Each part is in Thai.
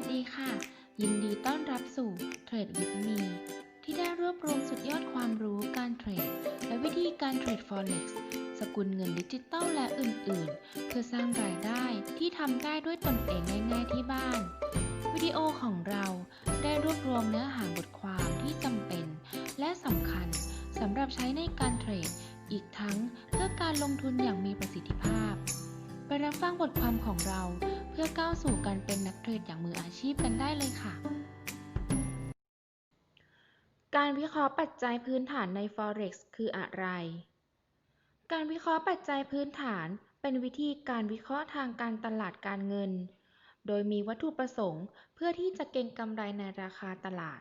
วัสดีค่ะ ยินดีต้อนรับสู่ Trade with Me ที่ได้รวบรวมสุดยอดความรู้การเทรด และวิธีการเทรด Forex สกุลเงินดิจิตอลและอื่นๆ เพื่อสร้างรายได้ที่ทำได้ด้วยตนเองง่ายๆที่บ้าน วิดีโอของเราได้รวบรวมเนื้อหาบทความที่จำเป็น และสำคัญสำหรับใช้ในการเทรด อีกทั้งเพื่อการลงทุนอย่างมีประสิทธิภาพ ไปรับฟังบทความของเรา พื่อก้าวสู่การเป็นนักเทรดอย่างมืออาชีพกันได้เลยค่ะ การวิเคราะห์ปัจจัยพื้นฐานใน Forex คืออะไร การวิเคราะห์ปัจจัยพื้นฐานเป็นวิธีการวิเคราะห์ทางการตลาดการเงิน โดยมีวัตถุประสงค์ เพื่อที่จะเก็งกำไรในราคาตลาด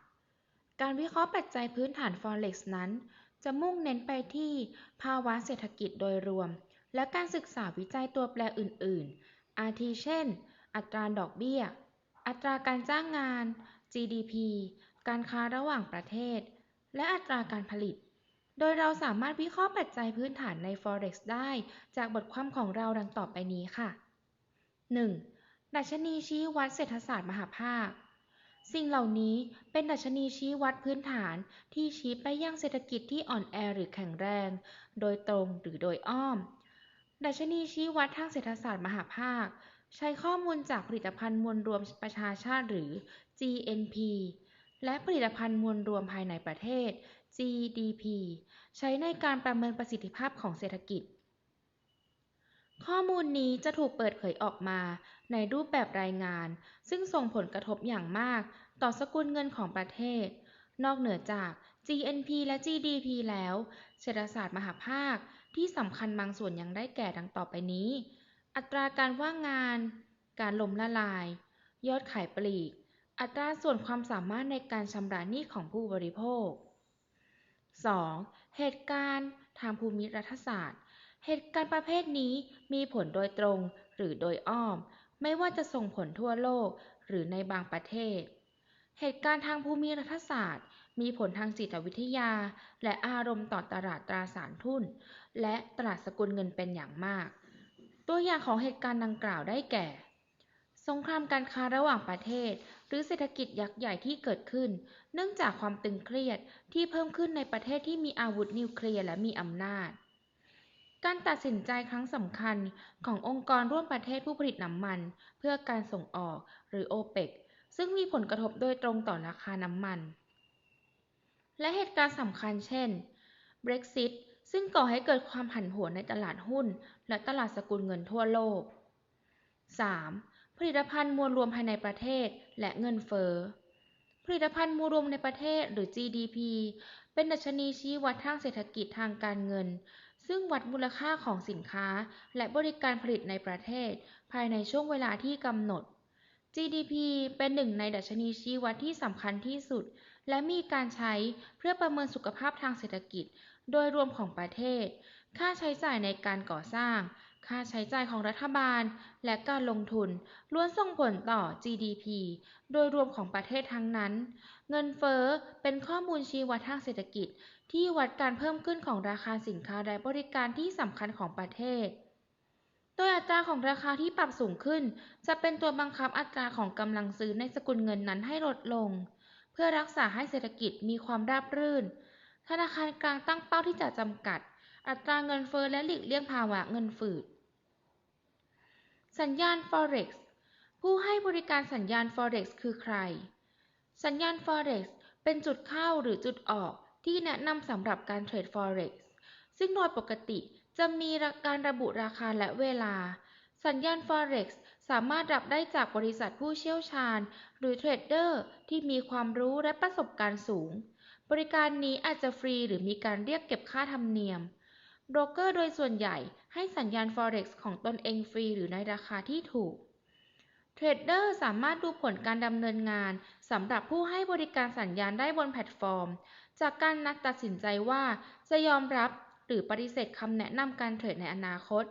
การวิเคราะห์ปัจจัยพื้นฐาน Forex นั้น จะมุ่งเน้นไปที่ภาวะเศรษฐกิจโดยรวม และการศึกษาวิจัยตัวแปรอื่น ๆ อาทิเช่น อัตราดอกเบี้ย อัตราการจ้างงาน GDP การค้าระหว่างประเทศ และอัตราการผลิต โดยเราสามารถวิเคราะห์ปัจจัยพื้นฐานใน Forex ได้จากบทความของเราดังต่อไปนี้ค่ะ 1. ดัชนีชี้วัดเศรษฐศาสตร์มหาภาค สิ่งเหล่านี้เป็นดัชนีชี้วัดพื้นฐานที่ชี้ไปยังเศรษฐกิจที่อ่อนแอหรือแข็งแรง โดยตรงหรือโดยอ้อม ดัชนีชี้วัดทางเศรษฐศาสตร์มหาภาค ใช้ข้อมูลจากผลิตภัณฑ์มวลรวมประชาชาติหรือ GNP และผลิตภัณฑ์มวลรวมภายในประเทศ GDP ใช้ในการประเมินประสิทธิภาพของเศรษฐกิจ ข้อมูลนี้จะถูกเปิดเผยออกมาในรูปแบบรายงาน ซึ่งส่งผลกระทบอย่างมากต่อสกุลเงินของประเทศ นอกเหนือจาก GNP และ GDP แล้ว เศรษฐศาสตร์มหาภาคที่สำคัญบางส่วนยังได้แก่ดังต่อไปนี้ อัตราการว่างงาน การล้มละลาย ยอดขายปลีก อัตราส่วนความสามารถในการชำระหนี้ของผู้บริโภค 2. เหตุการณ์ทางภูมิรัฐศาสตร์ เหตุการณ์ประเภทนี้มีผลโดยตรงหรือโดยอ้อม ไม่ว่าจะส่งผลทั่วโลกหรือในบางประเทศ เหตุการณ์ทางภูมิรัฐศาสตร์ มีผลทางจิตวิทยา และอารมณ์ต่อตลาดตราสารทุน และตลาดสกุลเงินเป็นอย่างมาก ตัวอย่างของเหตุการณ์ดังกล่าวได้แก่ สงครามการค้าระหว่างประเทศ หรือเศรษฐกิจยักษ์ใหญ่ที่เกิดขึ้น เนื่องจากความตึงเครียดที่เพิ่มขึ้นในประเทศที่มีอาวุธนิวเคลียร์และมีอำนาจ การตัดสินใจครั้งสำคัญขององค์กรร่วมประเทศผู้ผลิตน้ำมัน เพื่อการส่งออกหรือ OPEC ซึ่งมีผลกระทบโดยตรงต่อราคาน้ำมัน และเหตุการณ์สำคัญเช่น Brexit ซึ่งก่อให้เกิดความผันผวนในตลาดหุ้น และตลาดสกุลเงินทั่วโลก 3. ผลิตภัณฑ์มวลรวมภายในประเทศและเงินเฟ้อผลิตภัณฑ์มวลรวมในประเทศหรือ GDP เป็นดัชนีชี้วัดทางเศรษฐกิจทางการเงิน ซึ่งวัดมูลค่าของสินค้าและบริการผลิตในประเทศ ภายในช่วงเวลาที่กำหนด GDP เป็นหนึ่งในดัชนีชี้วัดที่สำคัญที่สุด และมีการใช้เพื่อประเมินสุขภาพทางเศรษฐกิจ โดยรวมของประเทศ ค่าใช้จ่ายในการก่อสร้าง ค่าใช้จ่ายของรัฐบาล และการลงทุน ล้วนส่งผลต่อ GDP โดยรวมของประเทศทั้งนั้น เงินเฟ้อเป็นข้อมูลชี้วัดทางเศรษฐกิจ ที่วัดการเพิ่มขึ้นของราคาสินค้าและบริการที่สำคัญของประเทศโดยอัตราของราคาที่ปรับสูงขึ้น จะเป็นตัวบังคับอัตราของกำลังซื้อในสกุลเงินนั้นให้ลดลง เพื่อรักษาให้เศรษฐกิจมีความราบรื่น ธนาคารกลางตั้งเป้าที่จะจำกัด อัตราเงินเฟ้อและหลีกเลี่ยงภาวะเงินฝืด สัญญาณ Forex ผู้ให้บริการสัญญาณ Forex คือใคร สัญญาณ Forex เป็นจุดเข้าหรือจุดออกที่แนะนำสำหรับการเทรด Forex ซึ่งโดยปกติจะมีการระบุราคาและเวลา สัญญาณ Forex สามารถรับได้จากบริษัทผู้เชี่ยวชาญ หรือเทรดเดอร์ที่มีความรู้และประสบการณ์สูง บริการนี้อาจจะฟรีหรือมีการเรียกเก็บค่าธรรมเนียม โบรกเกอร์โดยส่วนใหญ่ให้สัญญาณ Forex ของตนเองฟรีหรือในราคาที่ถูก เทรดเดอร์สามารถดูผลการดำเนินงานสำหรับผู้ให้บริการสัญญาณได้บนแพลตฟอร์ม จากการนัดตัดสินใจว่าจะยอมรับหรือปฏิเสธคำแนะนำการเทรดในอนาคต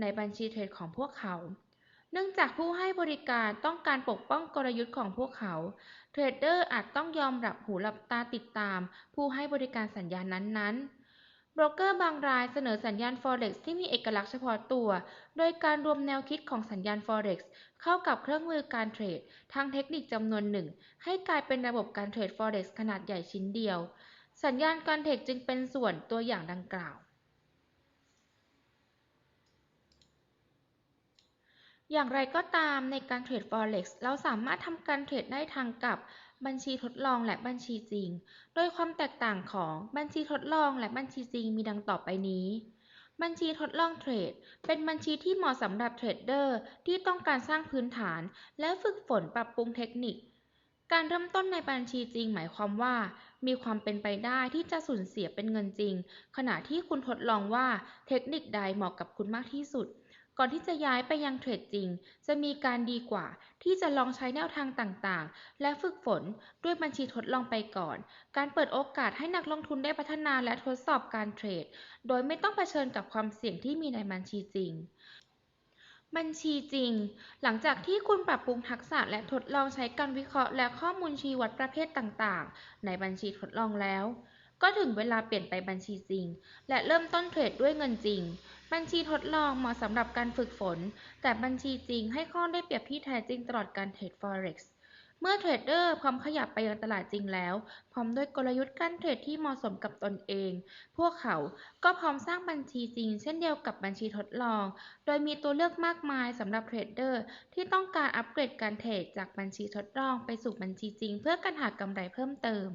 ในบัญชีเทรดของพวกเขา เนื่องจากผู้ให้บริการต้องการปกป้องกลยุทธ์ของพวกเขา เทรดเดอร์อาจต้องยอมรับหูหลับตาติดตาม ผู้ให้บริการสัญญาณนั้นๆ โบรกเกอร์บางรายเสนอสัญญาณ Forex ที่มีเอกลักษณ์เฉพาะตัว โดยการรวมแนวคิดของสัญญาณ Forex เข้ากับเครื่องมือการเทรดทางเทคนิคจำนวนหนึ่ง ให้กลายเป็นระบบการเทรด Forex ขนาดใหญ่ชิ้นเดียว สัญญาณการเทรดจึงเป็นส่วนตัวอย่างดังกล่าว อย่างไรก็ตามในการเทรด Forex เราสามารถทำการเทรดได้ทางกับบัญชีทดลองและบัญชีจริง โดยความแตกต่างของบัญชีทดลองและบัญชีจริงมีดังต่อไปนี้ บัญชีทดลองเทรด เป็นบัญชีที่เหมาะสำหรับเทรดเดอร์ที่ต้องการสร้างพื้นฐาน และฝึกฝนปรับปรุงเทคนิค การเริ่มต้นในบัญชีจริงหมายความว่า มีความเป็นไปได้ที่จะสูญเสียเป็นเงินจริง ขณะที่คุณทดลองว่าเทคนิคใดเหมาะกับคุณมากที่สุด ก่อนที่จะย้ายไปยังเทรดจริง จะมีการดีกว่า ที่จะลองใช้แนวทางต่างๆ และฝึกฝนด้วยบัญชีทดลองไปก่อน การเปิดโอกาสให้นักลงทุนได้พัฒนาและทดสอบการเทรด โดยไม่ต้องเผชิญกับความเสี่ยงที่มีในบัญชีจริงบัญชีจริง หลังจากที่คุณปรับปรุงทักษะและทดลองใช้การวิเคราะห์และข้อมูลชี้วัดประเภทต่างๆ ในบัญชีทดลองแล้ว ก็ถึงเวลาเปลี่ยนไปบัญชีจริง และเริ่มต้นเทรดด้วยเงินจริง บัญชีทดลองเหมาะสำหรับการฝึกฝน แต่บัญชีจริงให้ข้อได้เปรียบที่แท้จริงตลอดการเทรด Forex เมื่อเทรดเดอร์พร้อมขยับไปยังตลาดจริงแล้ว พร้อมด้วยกลยุทธ์การเทรดที่เหมาะสมกับตนเอง พวกเขาก็พร้อมสร้างบัญชีจริง เช่นเดียวกับบัญชีทดลอง โดยมีตัวเลือกมากมายสำหรับเทรดเดอร์ที่ต้องการอัปเกรดการเทรดจากบัญชีทดลองไปสู่บัญชีจริง เพื่อการหากำไรเพิ่มเติม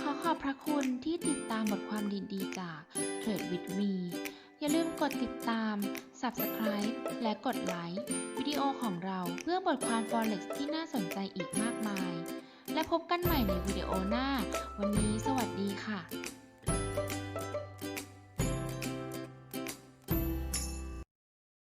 ขอขอบพระคุณที่ติดตามบทความดีๆจาก Trade with Me อย่าลืมกดติดตาม Subscribe และกดไลค์วิดีโอของเราเพื่อบทความ Forex ที่น่าสนใจอีกมากมาย และพบกันใหม่ในวิดีโอหน้า วันนี้สวัสดีค่ะ